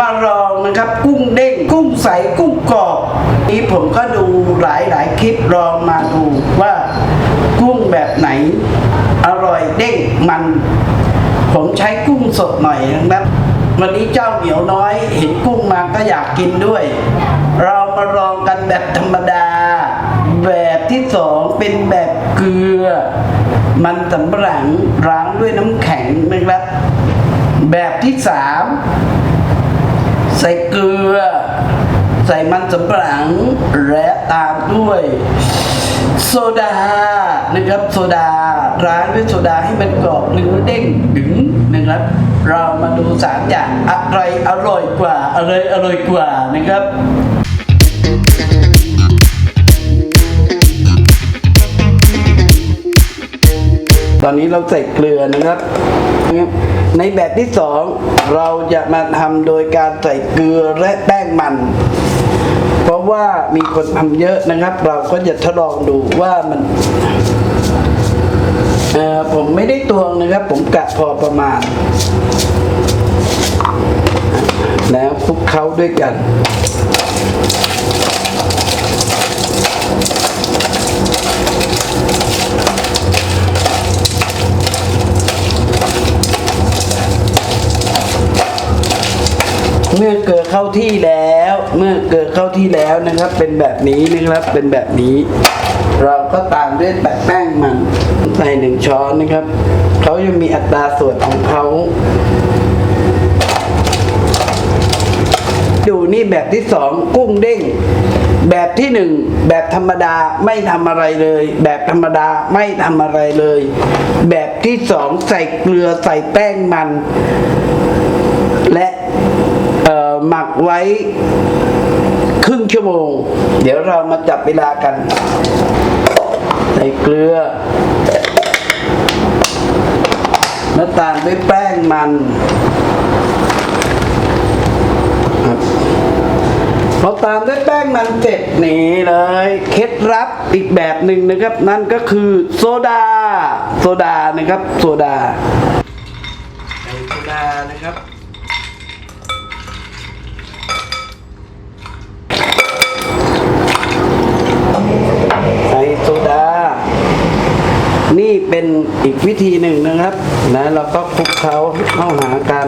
มาลองนะครับ กุ้งเด้งกุ้งใสกุ้งกรอบนี้ผมก็ดูหลายหลายคลิปลองมาดูว่ากุ้งแบบไหน อร่อยเด้งมัน ผมใช้กุ้งสดหน่อยนะครับวันนี้เจ้าเหมียวน้อย เห็นกุ้งมาก็อยากกินด้วย เรามาลองกันแบบธรรมดา แบบที่สองเป็นแบบเกลือ มันสำปะหลังล้างด้วยน้ำแข็งนะครับ แบบที่สาม ใส่เกลือ ใส่มันสำปะหลังและตามด้วย โซดานะครับโซดาร้านด้วยโซดาให้มันกรอบหรือเด้งดึงนะครับ เรามาดูสามอย่างอะไรอร่อยกว่าอะไรอร่อยกว่านะครับ อนนี้เราใส่เกลือนะครับ ในแบบที่สองเราจะมาทำโดยการใส่เกลือและแป้งมัน เพราะว่ามีคนทำเยอะนะครับ เราก็จะทดลองดูว่ามันผมไม่ได้ตวงนะครับ ผมกะพอประมาณ แล้วคลุกเคล้าด้วยกัน เมื่อเกิดเข้าที่แล้ว เมื่อเกิดเข้าที่แล้วนะครับ เป็นแบบนี้นะครับเป็นแบบนี้ เราก็ตามด้วยแปะแป้งมันใส่หนึ่งช้อนนะครับเขาจะมีอัตราส่วนของเขาดูนี่แบบที่สองกุ้งเด้งแบบที่หนึ่งแบบธรรมดาไม่ทำอะไรเลย แบบธรรมดาไม่ทำอะไรเลย แบบที่สองใส่เกลือใส่แป้งมัน และเอ่อหมักไว้ครึ่งชั่วโมง เดี๋ยวเรามาจับเวลากัน ใส่เกลือแล้วตามด้วยแป้งมันครับพอตามด้วยแป้งมันเสร็จนี่เลย เคล็ดลับอีกแบบหนึ่งนะครับ นั่นก็คือโซดา โซดานะครับ โซดาใส่โซดานะครับ ใส่โซดา นี่เป็น อีกวิธีหนึ่งนะครับนะเราก็คลุกเคล้าเข้าหากัน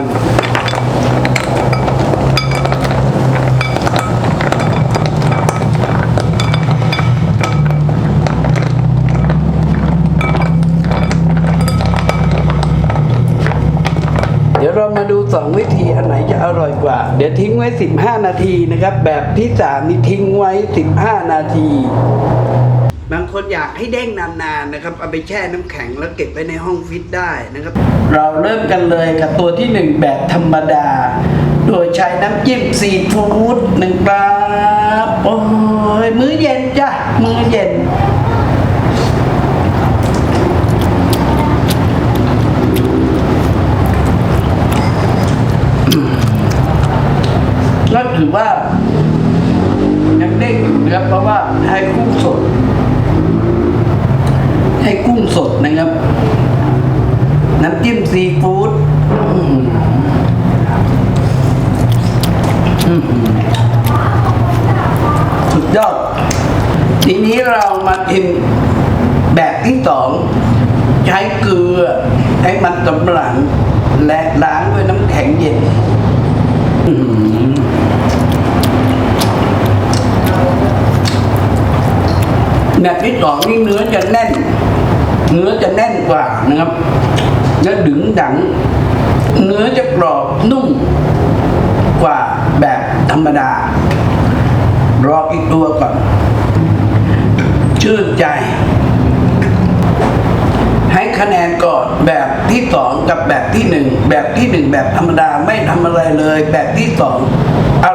เดี๋ยวเรามาดูสองวิธีอันไหนจะอร่อยกว่า เดี๋ยวทิ้งไว้ 15 นาทีนะครับ แบบที่สามนี่ทิ้งไว้ 15 นาที บางคนอยากให้เด้งนานๆนะครับเอาไปแช่น้ำแข็งแล้วเก็บไว้ในห้องฟิตได้นะครับ เราเริ่มกันเลยกับตัวที่หนึ่งแบบธรรมดา โดยใช้น้ำจิ้มซีฟู้ดหนึ่งกรัมโอ้ยมื้อเย็นจ้ะ มื้อเย็นก็ถือว่ายังเด้งอยู่นะครับเพราะว่าให้กุ้งสด งสดนะครับ น้ำจิ้มซีฟู้ดสุดยอด ทีนี้เรามาชิมแบบที่สอง ใช้เกลือให้มันสำหลัง และล้างด้วยน้ำแข็งเย็นแบบที่สองนี่เนื้อจะแน่น เนื้อจะแน่นกว่านะครับเนื้อดึงดัง เนื้อจะกรอบนุ่มกว่าแบบธรรมดารออีกตัวก่อนชื่นใจ ให้คะแนนก่อนแบบที่สองกับแบบที่หนึ่งแบบที่หนึ่งแบบธรรมดาไม่ทำอะไรเลย แบบที่สองอ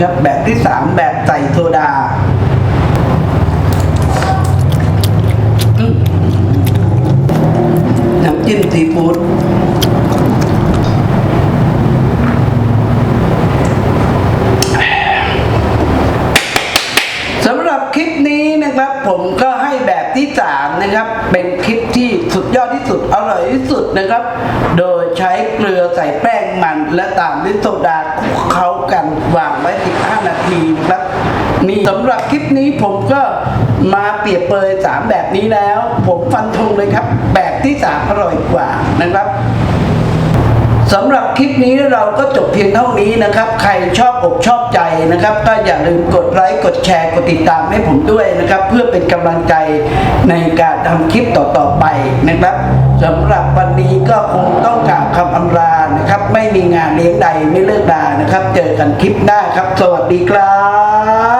ครับแบบที่สามแบบใส่โซดาน้ำจิ้มซีฟู้ดสำหรับคลิปนี้นะครับผมก็ให้แบบที่สาม นะครับ โดยใช้เกลือใส่แป้งมันและตามด้วยโซดาคลุกเคล้ากันวางไว้ 15 นาทีนะครับนี่สำหรับคลิปนี้ผมก็มาเปรียบเปรยสามแบบนี้แล้ว ผมฟันธงเลยครับ แบบที่สามอร่อยกว่านะครับ สำหรับคลิปนี้เราก็จบเพียงเท่านี้นะครับ ใครชอบอกชอบใจนะครับ ก็อย่าลืมกดไลค์กดแชร์กดติดตามให้ผมด้วยนะครับ เพื่อเป็นกำลังใจในการทำคลิปต่อๆไปนะครับสำหรับวันนี้ก็คงต้องกล่าวคำอำลานะครับ ไม่มีงานเลี้ยงใดไม่เลิกลานะครับ เจอกันคลิปหน้าครับ สวัสดีครับ